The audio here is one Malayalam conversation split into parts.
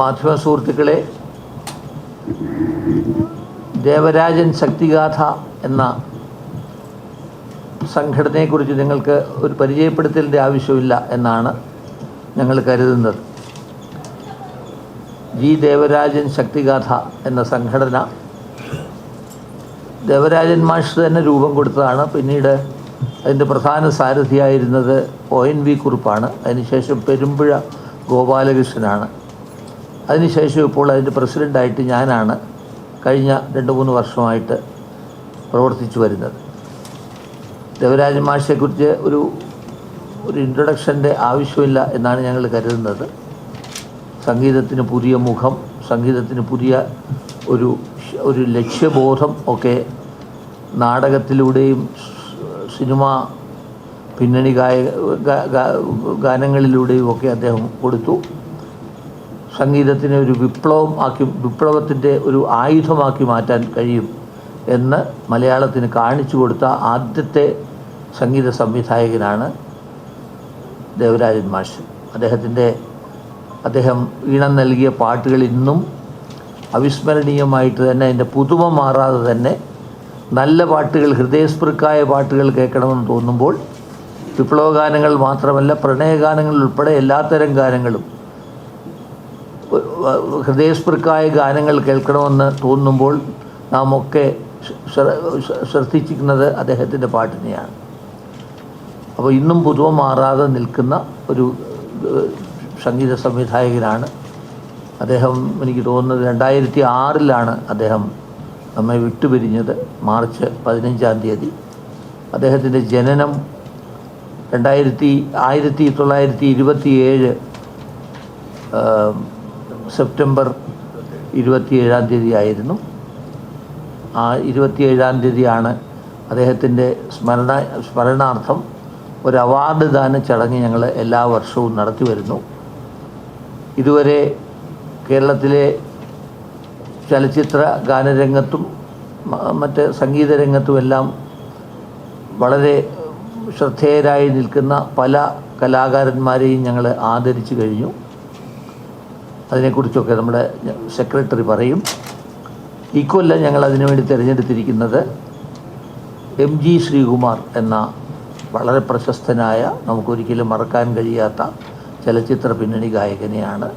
മാധ്യമ സുഹൃത്തുക്കളെ ദേവരാജൻ ശക്തിഗാഥ എന്ന സംഘടനയെക്കുറിച്ച് നിങ്ങൾക്ക് ഒരു പരിചയപ്പെടുത്തലിന്റെ ആവശ്യമില്ല എന്നാണ് ഞങ്ങൾ കരുതുന്നത്. ജി ദേവരാജൻ ശക്തിഗാഥ എന്ന സംഘടന ദേവരാജൻ മാഷ് തന്നെ രൂപം കൊടുത്തതാണ്. പിന്നീട് അതിന്റെ പ്രധാന സാരഥിയായിരുന്നത് ഒ എൻ വി കുറിപ്പാണ്. അതിനുശേഷം പെരുമ്പുഴ ഗോപാലകൃഷ്ണനാണ്. അതിനുശേഷം ഇപ്പോൾ അതിന്റെ പ്രസിഡന്റായിട്ട് ഞാനാണ് കഴിഞ്ഞ രണ്ട് മൂന്ന് വർഷമായിട്ട് പ്രവർത്തിച്ചു വരുന്നത്. ദേവരാജൻ മാഷെക്കുറിച്ച് ഒരു ഒരു ഇൻട്രൊഡക്ഷന്റെ ആവശ്യമില്ല എന്നാണ് ഞങ്ങൾ കരുതുന്നത്. സംഗീതത്തിന് പുതിയ മുഖം സംഗീതത്തിന് പുതിയ ഒരു ഒരു ലക്ഷ്യബോധം ഒക്കെ നാടകത്തിലൂടെയും സിനിമ പിന്നണി ഗായ ഗാനങ്ങളിലൂടെയും ഒക്കെ അദ്ദേഹം കൊടുത്തു. സംഗീതത്തിനെ ഒരു വിപ്ലവം ആക്കി വിപ്ലവത്തിന്റെ ഒരു ആയുധമാക്കി മാറ്റാൻ കഴിയും എന്ന് മലയാളത്തിന് കാണിച്ചു കൊടുത്ത ആദ്യത്തെ സംഗീത സംവിധായകനാണ് ദേവരാജൻ മാഷ്. അദ്ദേഹത്തിന്റെ അദ്ദേഹം ഈണം നൽകിയ പാട്ടുകൾ ഇന്നും അവിസ്മരണീയമായിട്ട് തന്നെ അതിന്റെ പുതുമ മാറാതെ തന്നെ നല്ല പാട്ടുകൾ ഹൃദയസ്പൃക്കായ പാട്ടുകൾ കേൾക്കണമെന്ന് തോന്നുമ്പോൾ വിപ്ലവഗാനങ്ങൾ മാത്രമല്ല പ്രണയഗാനങ്ങൾ ഉൾപ്പെടെ എല്ലാത്തരം ഗാനങ്ങളും ഹൃദയസ്പൃക്കായ ഗാനങ്ങൾ കേൾക്കണമെന്ന് തോന്നുമ്പോൾ നാം ഒക്കെ ശ്ര- ശ്ര- ശ്രദ്ധിച്ചിരിക്കുന്നത് അദ്ദേഹത്തിന്റെ പാട്ടിനെയാണ്. അപ്പോൾ ഇന്നും പുതുവ മാറാതെ നിൽക്കുന്ന ഒരു സംഗീത സംവിധായകനാണ് അദ്ദേഹം. എനിക്ക് തോന്നുന്നത് രണ്ടായിരത്തി ആറിലാണ് അദ്ദേഹം നമ്മെ വിട്ടുപിരിഞ്ഞത്. മാർച്ച് പതിനഞ്ചാം തീയതി. അദ്ദേഹത്തിന്റെ ജനനം രണ്ടായിരത്തി ആയിരത്തി തൊള്ളായിരത്തി ഇരുപത്തി ഏഴ് സെപ്റ്റംബർ ഇരുപത്തിയേഴാം തീയതി ആയിരുന്നു ആ ഇരുപത്തിയേഴാം തീയതിയാണ് അദ്ദേഹത്തിന്റെ സ്മരണ സ്മരണാർത്ഥം ഒരു അവാർഡ് ദാന ചടങ്ങ് ഞങ്ങൾ എല്ലാ വർഷവും നടത്തി വരുന്നു. ഇതുവരെ കേരളത്തിലെ ചലച്ചിത്ര ഗാനരംഗത്തും മറ്റ് സംഗീത രംഗത്തുമെല്ലാം വളരെ ശ്രദ്ധേയരായി നിൽക്കുന്ന പല കലാകാരന്മാരെയും ഞങ്ങൾ ആദരിച്ചു കഴിഞ്ഞു. അതിനെക്കുറിച്ചൊക്കെ നമ്മുടെ സെക്രട്ടറി പറയും. ഇക്കൊല്ലം ഞങ്ങൾ അതിനുവേണ്ടി തിരഞ്ഞെടുത്തിരിക്കുന്നത് എം ജി ശ്രീകുമാർ എന്ന വളരെ പ്രശസ്തനായ നമുക്കൊരിക്കലും മറക്കാൻ കഴിയാത്ത ചലച്ചിത്ര പിന്നണി ഗായകനെയാണ്.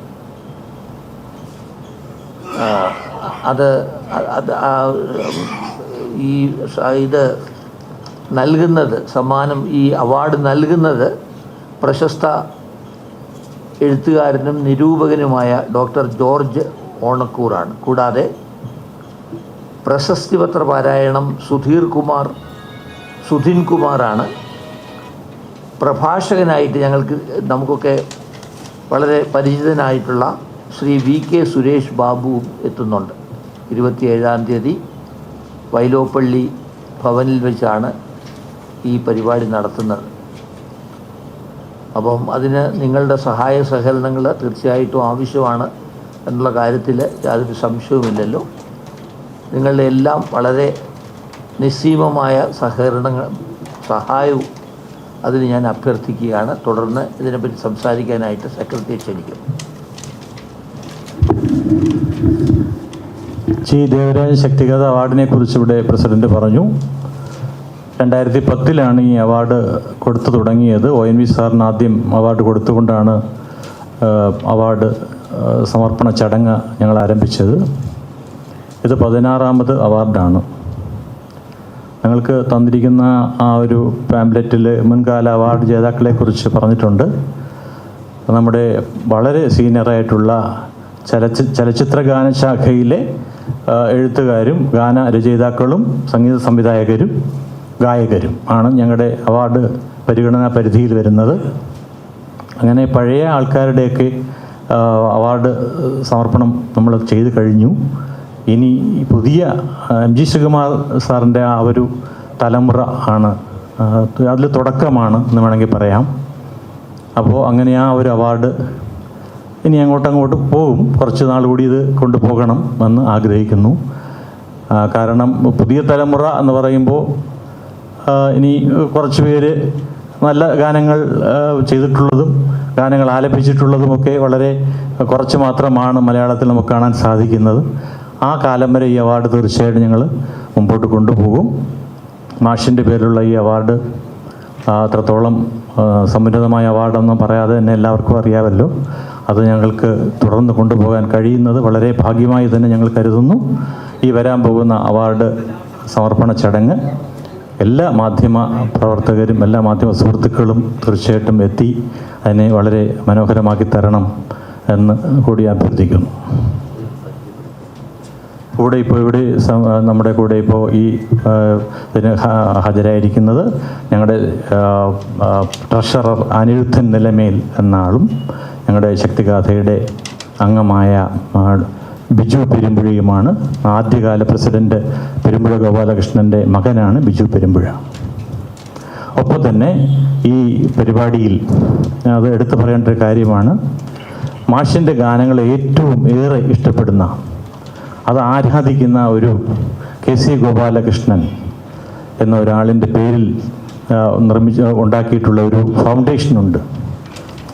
അത് ഈ ഇത് നൽകുന്നത് സമ്മാനം ഈ അവാർഡ് നൽകുന്നത് പ്രശസ്ത എഴുത്തുകാരനും നിരൂപകനുമായ ഡോക്ടർ ജോർജ് ഓണക്കൂറാണ്. കൂടാതെ പ്രശസ്തി പത്ര പാരായണം സുധീർ കുമാർ സുധിൻ കുമാറാണ്. പ്രഭാഷകനായിട്ട് ഞങ്ങൾക്ക് നമുക്കൊക്കെ വളരെ പരിചിതനായിട്ടുള്ള ശ്രീ വി കെ സുരേഷ് ബാബു എത്തുന്നുണ്ട്. ഇരുപത്തിയേഴാം തീയതി വൈലോപ്പള്ളി ഭവനിൽ വെച്ചാണ് ഈ പരിപാടി നടത്തുന്നത്. അപ്പം അതിന് നിങ്ങളുടെ സഹായ സഹകരണങ്ങൾ തീർച്ചയായിട്ടും ആവശ്യമാണ് എന്നുള്ള കാര്യത്തിൽ യാതൊരു സംശയവുമില്ലല്ലോ. നിങ്ങളുടെ എല്ലാം വളരെ നിസ്സീമമായ സഹകരണങ്ങൾ സഹായവും അതിന് ഞാൻ അഭ്യർത്ഥിക്കുകയാണ്. തുടർന്ന് ഇതിനെപ്പറ്റി സംസാരിക്കാനായിട്ട് സെക്രട്ടറിയെ ക്ഷണിക്കും. ശ്രീ ദേവരാജ ശക്തിഗത അവാർഡിനെ കുറിച്ച് ഇവിടെ പ്രസിഡന്റ് പറഞ്ഞു. രണ്ടായിരത്തി പത്തിലാണ് ഈ അവാർഡ് കൊടുത്തു തുടങ്ങിയത്. ഒ എൻ വി സാറിന് ആദ്യം അവാർഡ് കൊടുത്തുകൊണ്ടാണ് അവാർഡ് സമർപ്പണ ചടങ്ങ് ഞങ്ങൾ ആരംഭിച്ചത്. ഇത് പതിനാറാമത് അവാർഡാണ്. ഞങ്ങൾക്ക് തന്നിരിക്കുന്ന ആ ഒരു പാംപ്ലെറ്റിൽ മുൻകാല അവാർഡ് ജേതാക്കളെക്കുറിച്ച് പറഞ്ഞിട്ടുണ്ട്. നമ്മുടെ വളരെ സീനിയറായിട്ടുള്ള ചലച്ചി ചലച്ചിത്ര ഗാനശാഖയിലെ ശാഖയിലെ എഴുത്തുകാരും ഗാന രചയിതാക്കളും സംഗീത സംവിധായകരും ഗായകരും ആണ് ഞങ്ങളുടെ അവാർഡ് പരിഗണനാ പരിധിയിൽ വരുന്നത്. അങ്ങനെ പഴയ ആൾക്കാരുടെയൊക്കെ അവാർഡ് സമർപ്പണം നമ്മൾ ചെയ്തു കഴിഞ്ഞു. ഇനി പുതിയ എം ജി ശ്രീകുമാർ സാറിന്റെ ആ ഒരു തലമുറ ആണ് അതിൽ തുടക്കമാണ് എന്ന് വേണമെങ്കിൽ പറയാം. അപ്പോൾ അങ്ങനെ ആ ഒരു അവാർഡ് ഇനി അങ്ങോട്ട് അങ്ങോട്ട് പോകും കുറച്ച് നാൾ കൂടി ഇത് കൊണ്ടുപോകണം എന്ന് ആഗ്രഹിക്കുന്നു. കാരണം പുതിയ തലമുറ എന്ന് പറയുമ്പോൾ ഇനി കുറച്ച് പേര് നല്ല ഗാനങ്ങൾ ചെയ്തിട്ടുള്ളതും ഗാനങ്ങൾ ആലപിച്ചിട്ടുള്ളതുമൊക്കെ വളരെ കുറച്ച് മാത്രമാണ് മലയാളത്തിൽ നമുക്ക് കാണാൻ സാധിക്കുന്നത്. ആ കാലം വരെ ഈ അവാർഡ് തീർച്ചയായിട്ടും ഞങ്ങൾ മുമ്പോട്ട് കൊണ്ടുപോകും. മാഷിന്റെ പേരിലുള്ള ഈ അവാർഡ് അത്രത്തോളം സമുന്നതമായ അവാർഡൊന്നും പറയാതെ തന്നെ എല്ലാവർക്കും അറിയാമല്ലോ. അത് ഞങ്ങൾക്ക് തുടർന്ന് കൊണ്ടുപോകാൻ കഴിയുന്നത് വളരെ ഭാഗ്യമായി തന്നെ ഞങ്ങൾ കരുതുന്നു. ഈ വരാൻ പോകുന്ന അവാർഡ് സമർപ്പണ ചടങ്ങ് എല്ലാ മാധ്യമ പ്രവർത്തകരും എല്ലാ മാധ്യമ സുഹൃത്തുക്കളും തീർച്ചയായിട്ടും എത്തി അതിനെ വളരെ മനോഹരമാക്കി തരണം എന്ന് കൂടി അഭ്യർത്ഥിക്കുന്നു. കൂടെ ഇപ്പോൾ ഇവിടെ നമ്മുടെ കൂടെ ഇപ്പോൾ ഈ ഇതിന് ഹാജരായിരിക്കുന്നത് ഞങ്ങളുടെ ട്രഷറർ അനിരുദ്ധൻ നിലമേൽ എന്ന ആളും ഞങ്ങളുടെ ശക്തിഗാഥയുടെ അംഗമായ ബിജു പെരുമ്പുഴയുമാണ്. ആദ്യകാല പ്രസിഡന്റ് പെരുമ്പുഴ ഗോപാലകൃഷ്ണന്റെ മകനാണ് ബിജു പെരുമ്പുഴ. ഒപ്പം തന്നെ ഈ പരിപാടിയിൽ അത് എടുത്തു പറയേണ്ട ഒരു കാര്യമാണ് മാഷിന്റെ ഗാനങ്ങൾ ഏറ്റവും ഏറെ ഇഷ്ടപ്പെടുന്ന അത് ആരാധിക്കുന്ന ഒരു കെ സി ഗോപാലകൃഷ്ണൻ എന്ന ഒരാളിന്റെ പേരിൽ നിർമ്മിച്ച ഉണ്ടാക്കിയിട്ടുള്ള ഒരു ഫൗണ്ടേഷനുണ്ട്.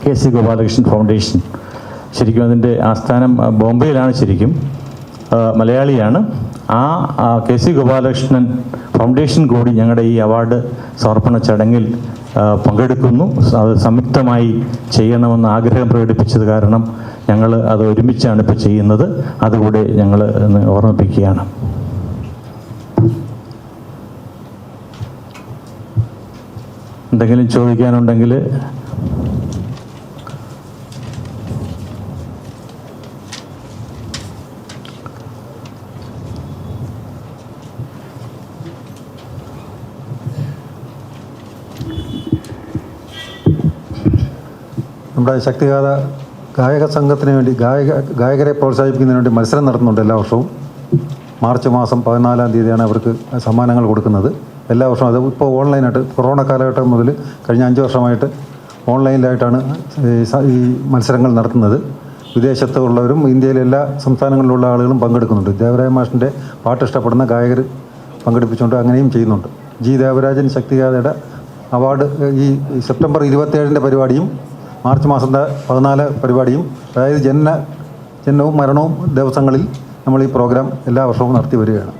K C Gopalakrishnan foundation. ശരിക്കും അതിന്റെ ആസ്ഥാനം ബോംബെയിലാണ് ശരിക്കും. മലയാളിയാണ്. ആ കെ സി ഗോപാലകൃഷ്ണൻ ഫൗണ്ടേഷൻ കൂടി ഞങ്ങളുടെ ഈ അവാർഡ് സമർപ്പണ ചടങ്ങിൽ പങ്കെടുക്കുന്നു. അത് സംയുക്തമായി ചെയ്യണമെന്ന് ആഗ്രഹം പ്രകടിപ്പിച്ചത് കാരണം ഞങ്ങൾ അത് ഒരുമിച്ചാണ് ഇപ്പോൾ ചെയ്യുന്നത്. അതുകൂടെ ഞങ്ങൾ ഓർമ്മിപ്പിക്കുകയാണ്. എന്തെങ്കിലും ചോദിക്കാനുണ്ടെങ്കിൽ നമ്മുടെ ശക്തിഗാഥ ഗായക സംഘത്തിന് വേണ്ടി ഗായക ഗായകരെ പ്രോത്സാഹിപ്പിക്കുന്നതിന് വേണ്ടി മത്സരം നടത്തുന്നുണ്ട് എല്ലാ വർഷവും. മാർച്ച് മാസം പതിനാലാം തീയതിയാണ് അവർക്ക് സമ്മാനങ്ങൾ കൊടുക്കുന്നത്. എല്ലാ വർഷവും അത് ഇപ്പോൾ ഓൺലൈനായിട്ട് കൊറോണ കാലഘട്ടം മുതൽ കഴിഞ്ഞ അഞ്ച് വർഷമായിട്ട് ഓൺലൈനിലായിട്ടാണ് ഈ മത്സരങ്ങൾ നടത്തുന്നത്. വിദേശത്തുള്ളവരും ഇന്ത്യയിലെ എല്ലാ സംസ്ഥാനങ്ങളിലുള്ള ആളുകളും പങ്കെടുക്കുന്നുണ്ട്. ദേവരായ മാഷിന്റെ പാട്ട് ഇഷ്ടപ്പെടുന്ന ഗായകർ പങ്കെടുപ്പിച്ചുകൊണ്ട് അങ്ങനെയും ചെയ്യുന്നുണ്ട്. ജി. ദേവരാജൻ ശക്തികാതയുടെ അവാർഡ് ഈ സെപ്റ്റംബർ ഇരുപത്തേഴിന്റെ പരിപാടിയും മാർച്ച് മാസത്തെ പതിനാല് പരിപാടിയും അതായത് ജനന ജനനവും മരണവും ദിവസങ്ങളിൽ നമ്മൾ ഈ പ്രോഗ്രാം എല്ലാ വർഷവും നടത്തി വരികയാണ്.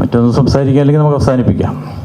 മറ്റൊന്നും സംസാരിക്കാൻ അല്ലെങ്കിൽ നമുക്ക് അവസാനിപ്പിക്കാം.